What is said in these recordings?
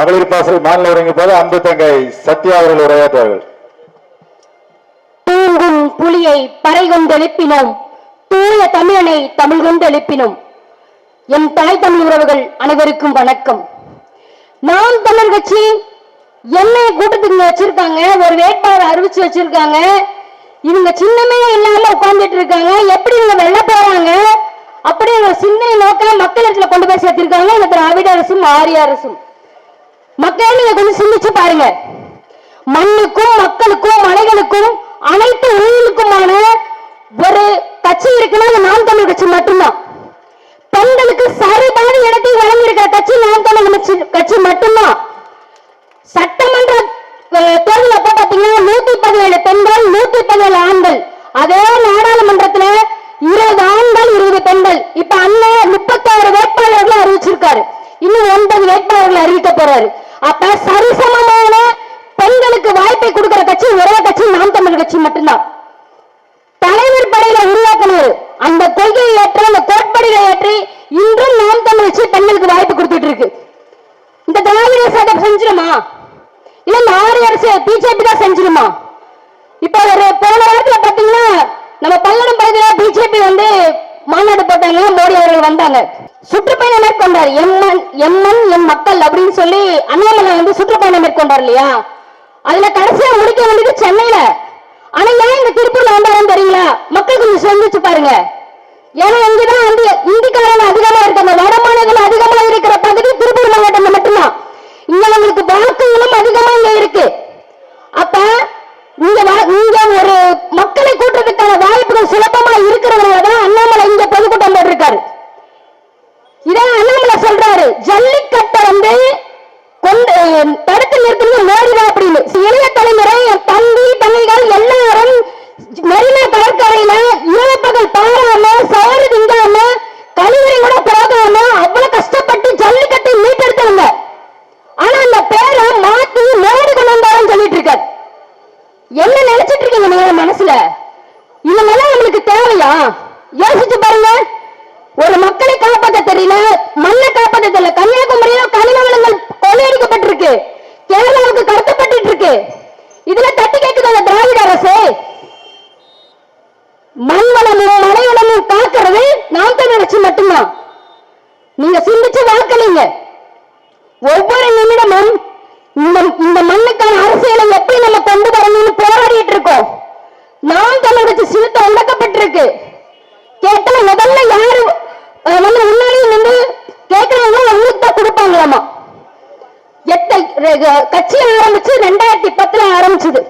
மகளிர் பாசல் மாநில ஒருங்கிணைப்பாளர் அன்பு தங்கை சத்யா அவர்கள் உரையாற்றுவார்கள். தூங்கும் புலியை பறை கொண்டு எழுப்பினோம். தூய தமிழனை தமிழ் கொண்டு எழுப்பினோம். என் தலைத்தமிழ் தமிழ் உறவுகள் அனைவருக்கும் வணக்கம். நாம் தமிழ் கட்சி என்னை கூட்டத்துக்கு வச்சிருக்காங்க ஒரு வேட்பாளர் அறிவிச்சு வச்சிருக்காங்க. இவங்க சின்னமே இல்லாம உட்கார்ந்துட்டு இருக்காங்க. எப்படி இவங்க வெள்ள போறாங்க? அப்படி இவங்க சிந்தனை மக்கள் இடத்துல கொண்டு போய் சேர்த்திருக்காங்க. இந்த திராவிட அரசும் ஆரிய அரசும். மக்களே நீங்க கொஞ்சம் சிந்திச்சு பாருங்க. மண்ணுக்கும் மக்களுக்கும் மலைகளுக்கும் அனைத்து உயிர்களுக்குமான ஒரு கட்சி இருக்குன்னா அது நாம் தமிழ் கட்சி மட்டும்தான். பெண்களுக்கு சரிபாதி இடத்தை வழங்கியிருக்கிற கட்சி நாம் தமிழ் கட்சி- மட்டும்தான். சட்டமன்ற தேர்தல் அப்ப பாத்தீங்கன்னா நூத்தி பதினேழு பெண்கள் நூத்தி பதினேழு ஆண்கள். அதே நாடாளுமன்றத்துல இருபது ஆண்கள் இருபது பெண்கள். இப்ப அண்ணன் முப்பத்தாறு வேட்பாளர்களை அறிவிச்சிருக்காரு. இன்னும் ஒன்பது வேட்பாளர்களை அறிவிக்க போறாரு. அப்ப சரிசமமான பெண்களுக்கு வாய்ப்பை கொடுக்கிற கட்சி ஒரே கட்சி நாம் தமிழ் கட்சி மட்டும்தான். தலைவர் படையில உருவாக்கினார் அந்த கொள்கையை ஏற்ற அந்த கோட்பாடுகளை ஏற்றி இன்றும் நாம் தமிழ் கட்சி பெண்களுக்கு வாய்ப்பு கொடுத்துட்டு இருக்கு. இந்த திராவிட சட்டம் செஞ்சிருமா? இல்ல இந்த ஆரிய அரசு பிஜேபி தான் செஞ்சிருமா? இப்ப ஒரு போன வாரத்துல பாத்தீங்கன்னா நம்ம பல்லடம் பகுதியில மாநாடு மோடி அவர்கள் வந்தாங்க. சுற்றுப்பயணம் மேற்கொண்டார். எம்மன் எம்மன் எம் மக்கள் அப்படின்னு சொல்லி அண்ணாமலை வந்து சுற்றுப்பயணம் மேற்கொண்டார் இல்லையா? அதுல கடைசியா முடிக்க வேண்டியது சென்னையில. ஆனா ஏன் இந்த திருப்பூர்ல வந்தாலும் தெரியுங்களா? மக்கள் கொஞ்சம் சிந்திச்சு பாருங்க. ஏன்னா இங்கதான் வந்து இந்திக்காரங்க அதிகமா இருக்காங்க. வட மாநிலங்கள் அதிகமா இருக்கிற பகுதி திருப்பூர் மாவட்டம் மட்டும்தான். இங்க நம்மளுக்கு வாக்குகளும் அதிகமா இங்க இருக்கு. அப்ப இங்க இங்க ஒரு என்ன நினைச்சிட்டு இருக்கீங்க நீங்க மனசுல? இதெல்லாம் நம்மளுக்கு தேவையா? யோசிச்சு பாருங்க. ஒரு மக்களை காப்பாற்ற தெரியல மண்ணை காப்பாற்ற தெரியல. கன்னியாகுமரியில கனிம வளங்கள் கொள்ளையடிக்கப்பட்டிருக்கு. கேரளாவுக்கு கடத்தப்பட்டு இருக்கு இதுல தட்டி கேட்குது அந்த திராவிட அரசு. மண் வளமும் மலை வளமும் காக்கிறது நாம் தமிழ் கட்சி மட்டும்தான். நீங்க சிந்திச்சு வாக்களிங்க ஒவ்வொரு நிமிடமும் இந்த இந்த மண்ணுக்கான அரசியலை எப்படி நம்ம கொண்டு வரணும்னு போராடிட்டு இருக்கோம் நாம் தமிழ் கட்சி சிறுத்தை உண்டக்கப்பட்டிருக்கு கேட்டா முதல்ல யாரு அஹ், வந்து முன்னாடி நின்று கேட்கறவங்க அவங்களுக்கு தான் கொடுப்பாங்களாமா எத்த ரெ- கட்சி ஆரம்பிச்சு ரெண்டாயிரத்தி பத்துல ஆரம்பிச்சது.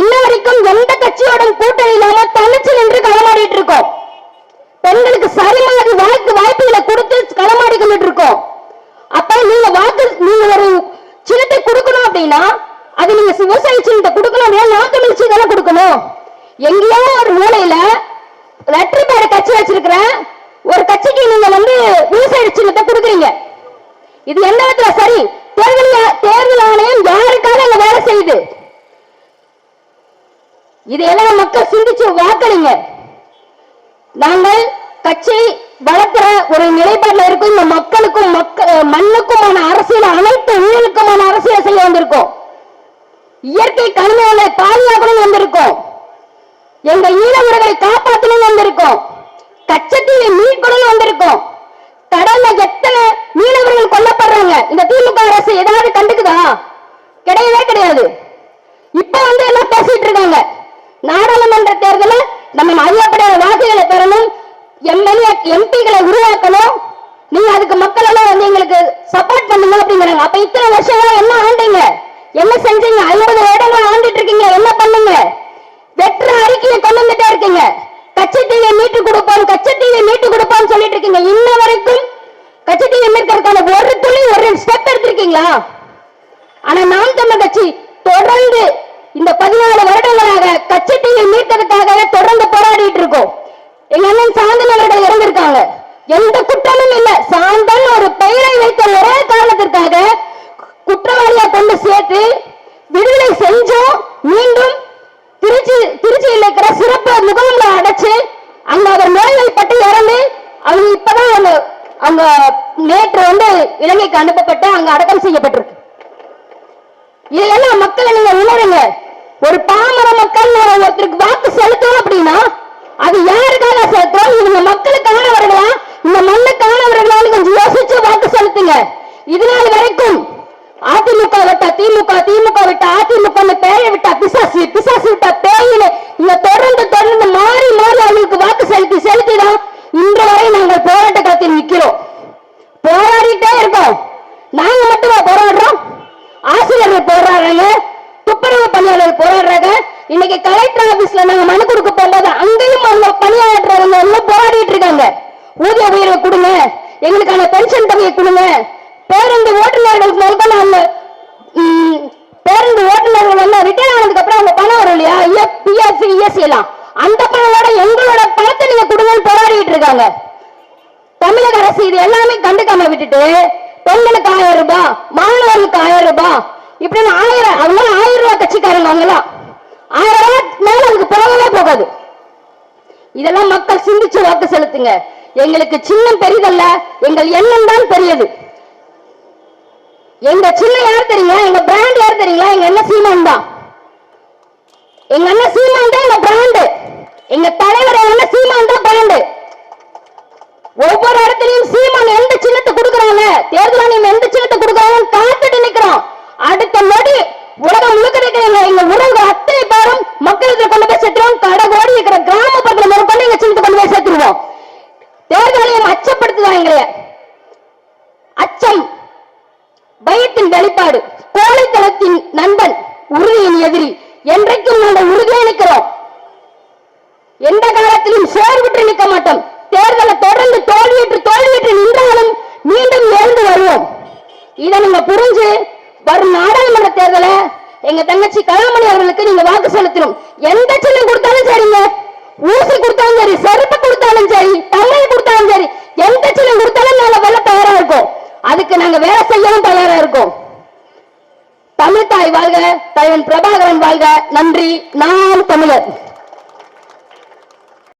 இன்ன வரைக்கும் எந்த கட்சியோட கூட்டணி இல்லாம தனிச்சு நின்று களமாடிட்டு இருக்கோம். பெண்களுக்கு சரிமாதிரி வாய்ப்பு வாய்ப்புகளை கொடுத்து களமாடிக்கிட்டு இருக்கோம். அப்ப நீங்க வாக்கு நீங்க ஒரு சின்னத்தை கொடுக்கணும் அப்படின்னா அது நீங்க விவசாய சின்னத்தை கொடுக்கணும் நாட்டு நான் தானே கொடுக்கணும்? எங்கேயோ ஒரு மூலையில லெட்டர் பேட கட்சி வச்சிருக்கிற ஒரு கட்சிக்கு நீங்க வந்து விவசாய சின்னத்தை கொடுக்குறீங்க. இது எந்த இடத்துல சரி? தேர்தல் தேர்தல் ஆணையம் யாருக்காக அங்க வேலை செய்யுது? இதையெல்லாம் மக்கள் சிந்திச்சு வாக்களிங்க. நாங்கள் கட்சி வளர்க்கிற ஒரு நிலைப்பாட்டில் இருக்கும். இந்த மக்களுக்கும் மக்கள் மண்ணுக்குமான அரசியல் அனைத்து உயிர்களுக்குமான அரசியல் செய்ய வந்திருக்கோம். இயற்கை கனிமங்களை பாதுகாக்கணும் வந்திருக்கோம் எங்க ஈழ உறவை காப்பாற்றணும் வந்திருக்கோம் கச்சத்தீவை மீட்கணும் வந்திருக்கோம் கடல்ல எத்தனை மீனவர்கள் கொல்லப்படுறாங்க இந்த திமுக அரசு ஏதாவது கண்டுக்குதா? கிடையவே கிடையாது. இப்ப வந்து எல்லாம் பேசிட்டு இருக்காங்க. நாடாளுமன்ற தேர்தலில் நம்ம அதிகப்படியான வாக்குகளை பெறணும் எம்எல்ஏ எம்பிகளை உருவாக்கணும். நீங்க அதுக்கு மக்கள் எல்லாம் வந்து எங்களுக்கு சப்போர்ட் பண்ணுங்க அப்படிங்கிறாங்க. அப்ப இத்தனை வருஷங்களா என்ன ஆண்டீங்க? என்ன செஞ்சீங்க? ஐம்பது இடங்கள் ஆண்டுட்டு இருக்கீங்க. என்ன பண்ணுங்க? வெற்ற அறிக்கையை கொண்டு வந்துட்டே இருக்கீங்க. கட்சி ஸ்டெப் ஆனா நாம் தமிழ் கட்சி தொடர்ந்து இந்த பதினாலு வருடங்களாக கச்சத்தீவை மீட்கிறதுக்காகவே தொடர்ந்து போராடிட்டு இருக்கோம். எங்க அண்ணன் சாந்தன் அவர்கள் இறந்திருக்காங்க. எந்த குற்றமும் இல்ல. சாந்தன் ஒரு பெயரை வைத்த ஒரே காரணத்திற்காக குற்றவாளியா கொண்டு சேர்த்து விடுதலை செஞ்சோம். மீண்டும் திருச்சி திருச்சியில் இருக்கிற சிறப்பு முகாம்ல அடைச்சு அங்க அவர் நோய்வாய்ப்பட்டு இறந்து அவங்க இப்பதான் அங்க நேற்று வந்து இலங்கைக்கு அனுப்பப்பட்டு அங்க அடக்கம் செய்யப்பட்டிருக்கு. இதெல்லாம் மக்களை நீங்க உணருங்க. ஒரு பாமர மக்கள் ஒருத்தருக்கு வாக்கு செலுத்தணும் அப்படின்னா அது யாருக்காக செலுத்துறோம்? இவங்க மக்களுக்கானவர்களா இந்த மண்ணுக்கானவர்களான்னு கொஞ்சம் யோசிச்சு வாக்கு செலுத்துங்க. இது நாள் வரைக்கும் அதிமுக விட்டா திமுக திமுக விட்டா அதிமுக பெயரை துப்புரவு போராடுறாங்க இன்னைக்கு கலெக்டர் ஆபீஸ்ல நாங்க மனு கொடுக்க போகும்போது அங்கேயும் அவங்க பணியாற்றுறவங்க எல்லாம் போராடிட்டு இருக்காங்க. ஊதிய உயர்வு கொடுங்க. எங்களுக்கான பென்ஷன் தொகையை கொடுங்க. பேருந்து ஓட்டுநர்கள் முதல்கொண்டு அவங்க பேருந்து ஓட்டுநர்கள் வந்து ரிட்டையர் ஆனதுக்கு அப்புறம் அவங்க பணம் வரும் இல்லையா? பிஎஃப் இஎஸ்சி எல்லாம். அந்த பணத்தோட எங்களோட பணத்தை நீங்க கொடுங்கன்னு போராடிட்டு இருக்காங்க. தமிழக அரசு இது எல்லாமே கண்டுக்காம விட்டுட்டு பெண்களுக்கு ஆயிரம் ரூபாய் மாணவர்களுக்கு ஆயிரம் ரூபாய் இப்படின்னு ஆயிரம் அவங்க ஆயிரம் ரூபாய் கட்சிக்காரங்க அவங்களாம் ஆயிரம் ரூபாய் மேல அதுக்கு போகவே போகாது. இதெல்லாம் மக்கள் சிந்திச்சு வாக்கு செலுத்துங்க. எங்களுக்கு சின்னம் பெரியதல்ல எங்கள் எண்ணம் தான் பெரியது. எங்க சின்ன யார் தெரியுமா? எங்க பிராண்ட் யார் தெரியுமா? எங்க அண்ணன் சீமான் தான். எங்க அண்ணன் சீமான் தான் எங்க பிராண்ட் எங்க தலைவர் என்ன சீமான் தான் பிராண்ட் ஒவ்வொரு இடத்துலயும் சீமான் எந்த சின்னத்தை கொடுக்குறாங்க? தேர்தல் ஆணையம் எந்த பயத்தின் வெளிப்பாடு கோழைத்தனத்தின் நண்பன் உறுதியின் எதிரி. என்றைக்கும் உங்களை உறுதியை நிற்கிறோம். எந்த காலத்திலும் சோர்விட்டு நிற்க மாட்டோம். தேர்தலை தொடர்ந்து தோல்வியுற்று தோல்வியுற்று நின்றாலும் மீண்டும் எழுந்து வருவோம். இதை நீங்க புரிஞ்சு வரும் நாடாளுமன்ற தேர்தலை எங்க தங்கச்சி கலாமணி அவர்களுக்கு நீங்க வாக்கு செலுத்தணும். எந்த சின்னம் கொடுத்தாலும் சரிங்க. ஊசி கொடுத்தாலும் சரி செருப்பு கொடுத்தாலும் சரி தண்ணீர் கொடுத்தாலும் சரி எந்த சின்னம் கொடுத்தாலும் நாங்க வெள்ள தயாரா இருக்கோம் அதுக்கு நாங்க வேலை செய்யவும் தயாரா இருக்கோம் தமிழ் தாய் வாழ்க தலைவன் பிரபாகரன் வாழ்க. நன்றி நான் தமிழர்.